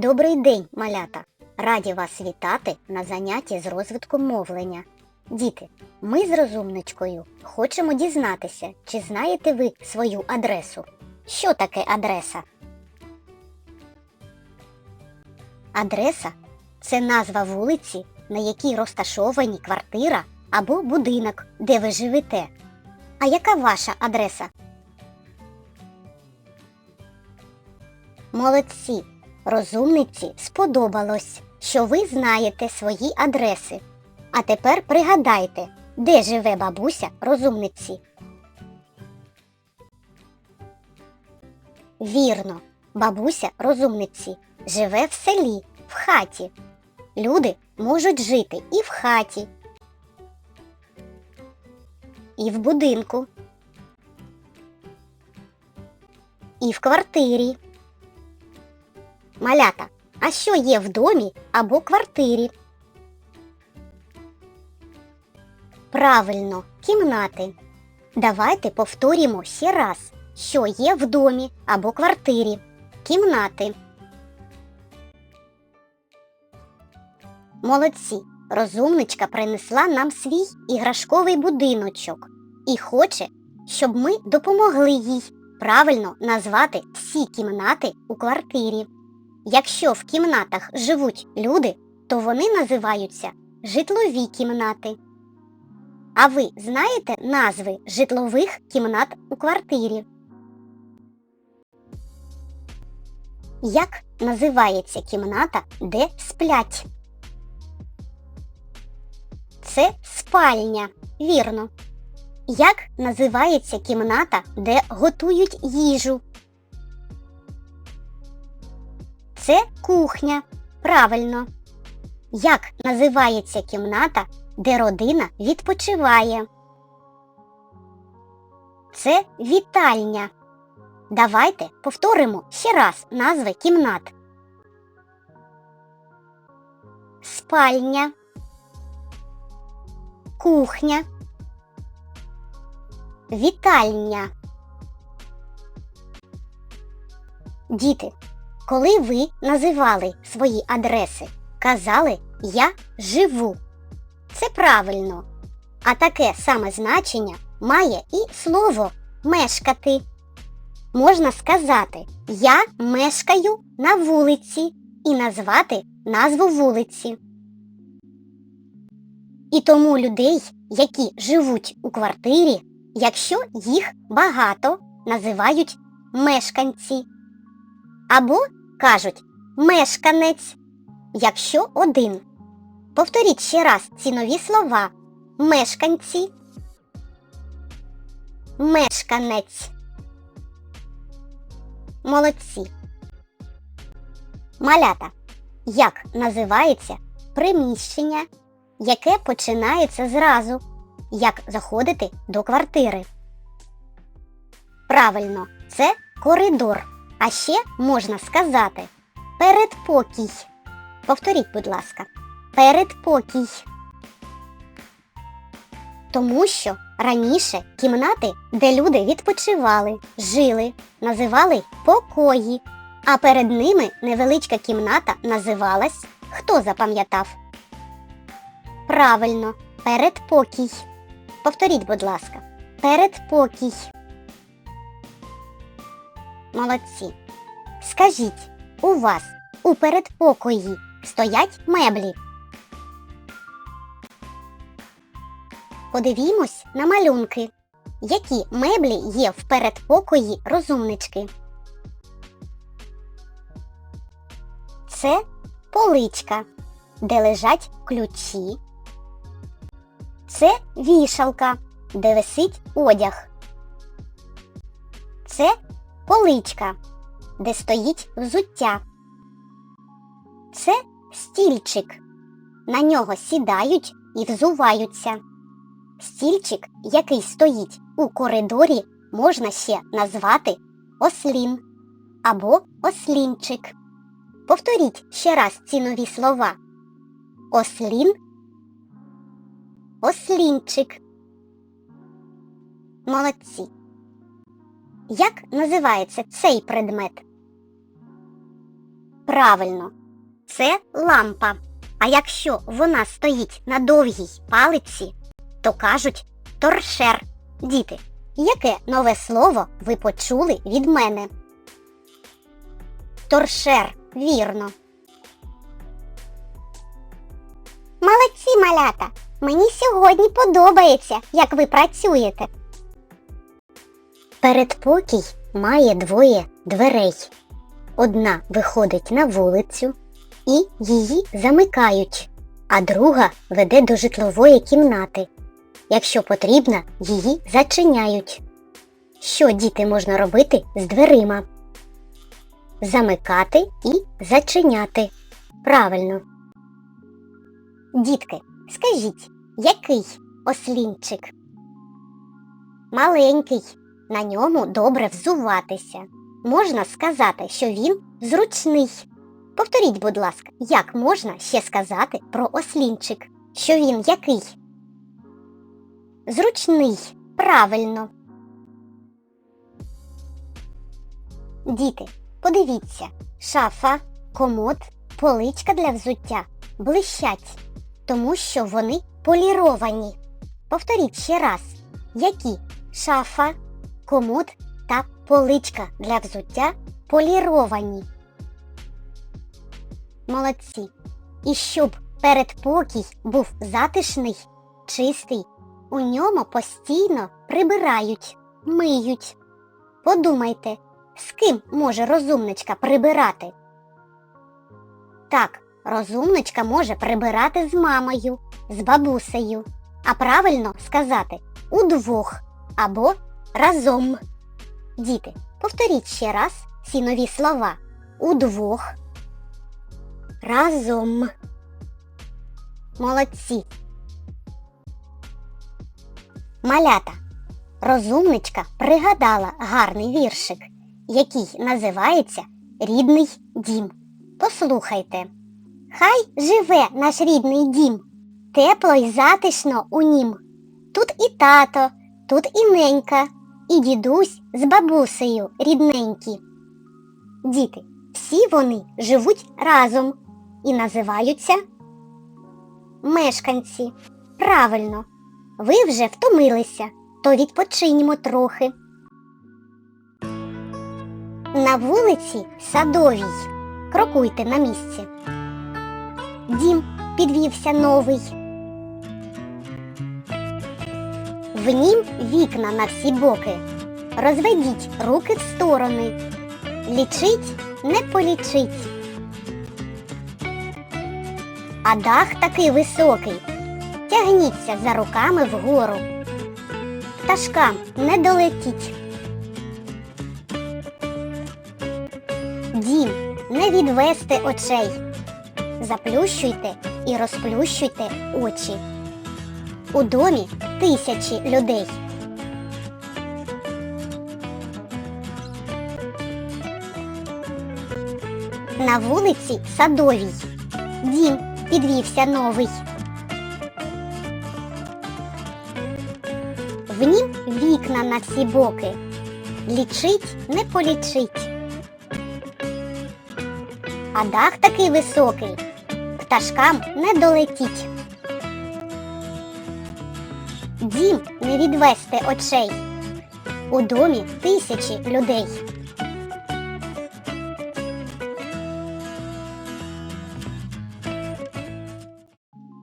Добрий день, малята! Раді вас вітати на занятті з розвитку мовлення. Діти, ми з розумничкою хочемо дізнатися, чи знаєте ви свою адресу. Що таке адреса? Адреса це назва вулиці, на якій розташовані квартира або будинок, де ви живете. А яка ваша адреса? Молодці! Розумниці сподобалось, що ви знаєте свої адреси. А тепер пригадайте, де живе бабуся розумниці. Вірно, бабуся розумниці живе в селі, в хаті. Люди можуть жити і в хаті, і в будинку, і в квартирі. Малята, а що є в домі або квартирі? Правильно, кімнати. Давайте повторимо ще раз, що є в домі або квартирі. Кімнати. Молодці. Розумничка принесла нам свій іграшковий будиночок і хоче, щоб ми допомогли їй правильно назвати всі кімнати у квартирі. Якщо в кімнатах живуть люди, то вони називаються житлові кімнати. А ви знаєте назви житлових кімнат у квартирі? Як називається кімната, де сплять? Це спальня, вірно. Як називається кімната, де готують їжу? Це кухня. Правильно. Як називається кімната, де родина відпочиває? Це вітальня. Давайте повторимо ще раз назви кімнат. Спальня. Кухня. Вітальня. Діти, коли ви називали свої адреси, казали Я живу. Це правильно. А таке саме значення має і слово мешкати. Можна сказати Я мешкаю на вулиці і назвати назву вулиці. І тому людей, які живуть у квартирі, якщо їх багато, називають мешканці. Або кажуть мешканець, якщо один. Повторіть ще раз ці нові слова мешканці, мешканець. Молодці. Малята. Як називається приміщення, яке починається зразу, як заходити до квартири? Правильно, це коридор. А ще можна сказати передпокій. Повторіть, будь ласка, передпокій. Тому що раніше кімнати, де люди відпочивали, жили, називали покої, а перед ними невеличка кімната називалась Хто запам'ятав? Правильно, передпокій. Повторіть, будь ласка, передпокій. Молодці. Скажіть, у вас у передпокої стоять меблі? Подивімось на малюнки. Які меблі є в передпокої розумнички? Це поличка, де лежать ключі. Це вішалка, де висить одяг. Це поличка, де стоїть взуття. Це стільчик. На нього сідають і взуваються. Стільчик, який стоїть у коридорі, можна ще назвати ослін або ослінчик. Повторіть ще раз ці нові слова. Ослін, ослінчик. Молодці. Як називається цей предмет? Правильно, це лампа. А якщо вона стоїть на довгій палиці, то кажуть торшер. Діти, яке нове слово ви почули від мене? Торшер, вірно. Молодці, малята! Мені сьогодні подобається, як ви працюєте. Передпокій має двоє дверей. Одна виходить на вулицю і її замикають, а друга веде до житлової кімнати. Якщо потрібно, її зачиняють. Що діти можна робити з дверима? Замикати і зачиняти. Правильно. Дітки, скажіть, який ослінчик? Маленький. На ньому добре взуватися. Можна сказати, що він зручний. Повторіть, будь ласка, як можна ще сказати про ослінчик? Що він який? Зручний. Правильно. Діти, подивіться, шафа, комод, поличка для взуття блищать, тому що вони поліровані. Повторіть ще раз, які шафа, комод та поличка для взуття поліровані. Молодці. І щоб передпокій був затишний, чистий, у ньому постійно прибирають, миють. Подумайте, з ким може розумничка прибирати? Так, розумничка може прибирати з мамою, з бабусею. А правильно сказати удвох або разом. Діти, повторіть ще раз ці нові слова удвох. Разом. Молодці. Малята. Розумничка пригадала гарний віршик, який називається Рідний дім. Послухайте. Хай живе наш рідний дім, тепло й затишно у нім. Тут і тато, тут і ненька, і дідусь з бабусею рідненькі. Діти, всі вони живуть разом і називаються мешканці. Правильно, ви вже втомилися, то відпочинімо трохи. На вулиці Садовій крокуйте на місці. Дім підвівся новий. В нім вікна на всі боки. Розведіть руки в сторони. Лічить, не полічить. А дах такий високий. Тягніться за руками вгору. Пташкам не долетіть. Дім не відвести очей. Заплющуйте і розплющуйте очі. У домі тисячі людей. На вулиці Садовій. Дім підвівся новий. В нім вікна на всі боки. Лічить, не полічить. А дах такий високий. Пташкам не долетіть. Дім не відвести очей. У домі тисячі людей.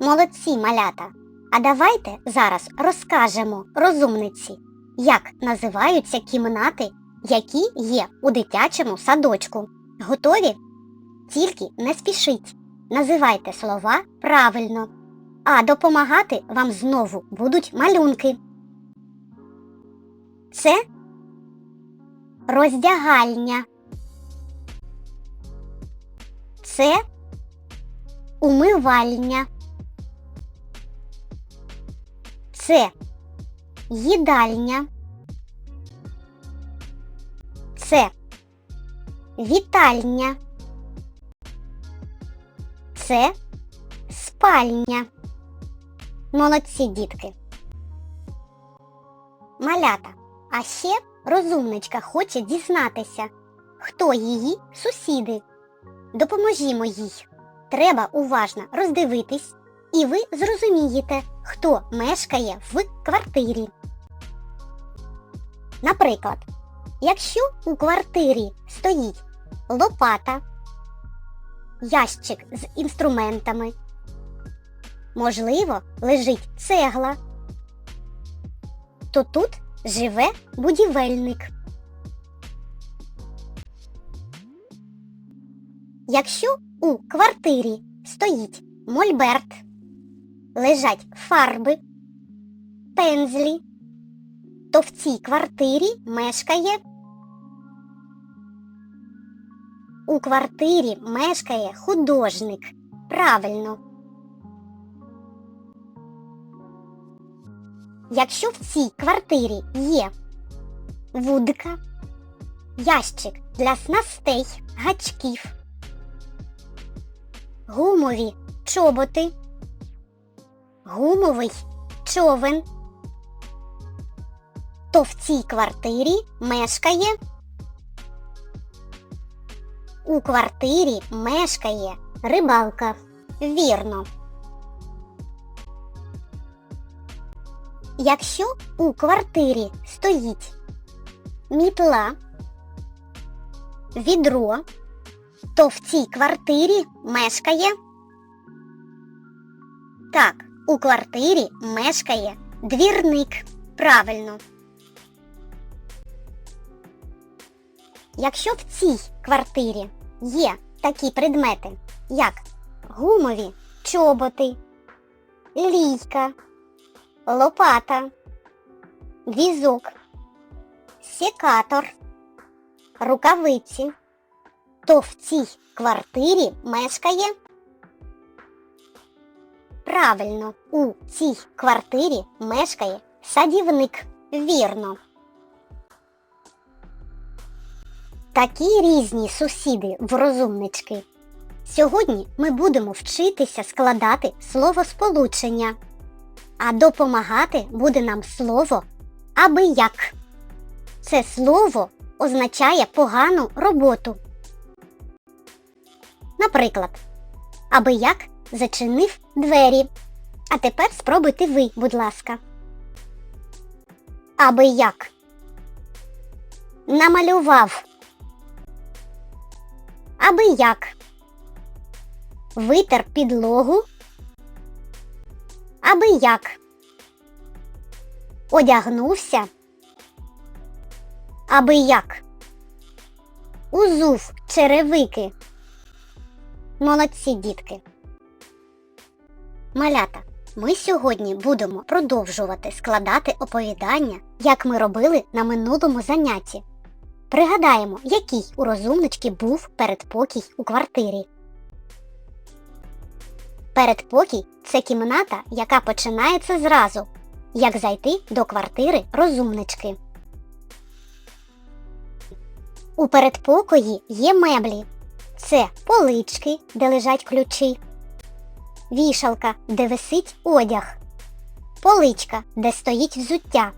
Молодці малята. А давайте зараз розкажемо розумниці, як називаються кімнати, які є у дитячому садочку. Готові? Тільки не спішіть. Називайте слова правильно. А допомагати вам знову будуть малюнки. Це роздягальня. Це умивальня. Це їдальня. Це вітальня. Це спальня. Молодці дітки. Малята. А ще розумничка хоче дізнатися, хто її сусіди. допоможімо їй. Треба уважно роздивитись, і ви зрозумієте, хто мешкає в квартирі. Наприклад, якщо у квартирі стоїть лопата, ящик з інструментами, можливо, лежить цегла, то тут живе будівельник. Якщо у квартирі стоїть мольберт, лежать фарби, пензлі, то в цій квартирі мешкає. У квартирі мешкає художник. Правильно. Якщо в цій квартирі є вудка, ящик для снастей, гачків, гумові чоботи, гумовий човен, то в цій квартирі мешкає. У квартирі мешкає рибалка. Вірно. Якщо у квартирі стоїть мітла, відро, то в цій квартирі мешкає. Так, у квартирі мешкає двірник. Правильно. Якщо в цій квартирі є такі предмети, як гумові чоботи, лійка, лопата, візок, секатор, рукавиці, то в цій квартирі мешкає. Правильно, у цій квартирі мешкає садівник. Вірно. Такі різні сусіди в розумнички. Сьогодні ми будемо вчитися складати словосполучення, а допомагати буде нам слово аби як. Це слово означає погану роботу. Наприклад, аби як зачинив двері. А тепер спробуйте ви, будь ласка. Аби як намалював. Аби як витер підлогу. Аби як одягнувся. Аби як узув черевики. Молодці дітки. Малята, ми сьогодні будемо продовжувати складати оповідання, як ми робили на минулому занятті. Пригадаємо, який у розумнички був передпокій у квартирі. Передпокій це кімната, яка починається зразу, як зайти до квартири розумнички. У передпокої є меблі. Це полички, де лежать ключі, вішалка, де висить одяг, поличка, де стоїть взуття,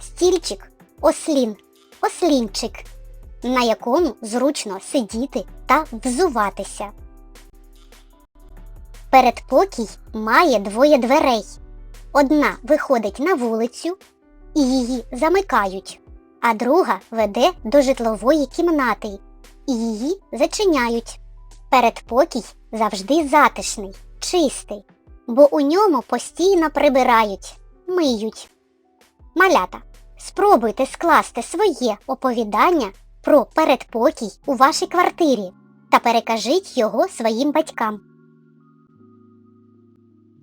стільчик, ослін, ослінчик, на якому зручно сидіти та взуватися. Передпокій має двоє дверей. Одна виходить на вулицю і її замикають, а друга веде до житлової кімнати і її зачиняють. Передпокій завжди затишний, чистий, бо у ньому постійно прибирають, миють. Малята, спробуйте скласти своє оповідання про передпокій у вашій квартирі та перекажіть його своїм батькам.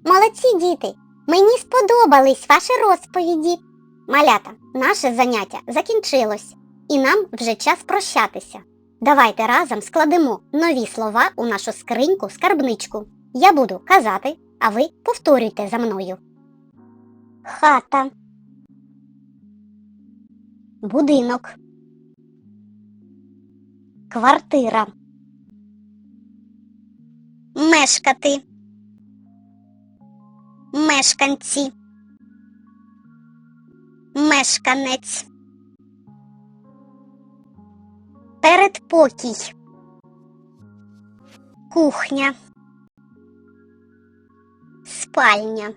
Молодці діти! Мені сподобались ваші розповіді. Малята, наше заняття закінчилось, і нам вже час прощатися. Давайте разом складемо нові слова у нашу скриньку скарбничку. Я буду казати, а ви повторюйте за мною. Хата. Будинок. Квартира. Мешкати. Мешканці. Мешканець. Передпокій. кухня, спальня,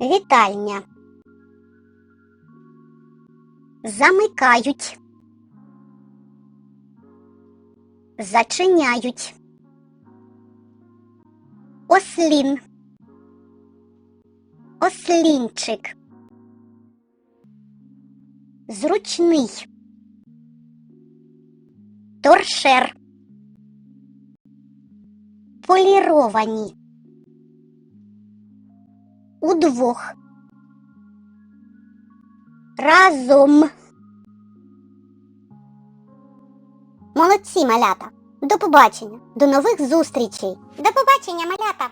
вітальня. Замикають. Зачиняють. Ослін. Ослінчик. Зручний. Торшер. Поліровані. Удвох. Разом. Молодці, малята. До побачення. До нових зустрічей. До побачення, малята.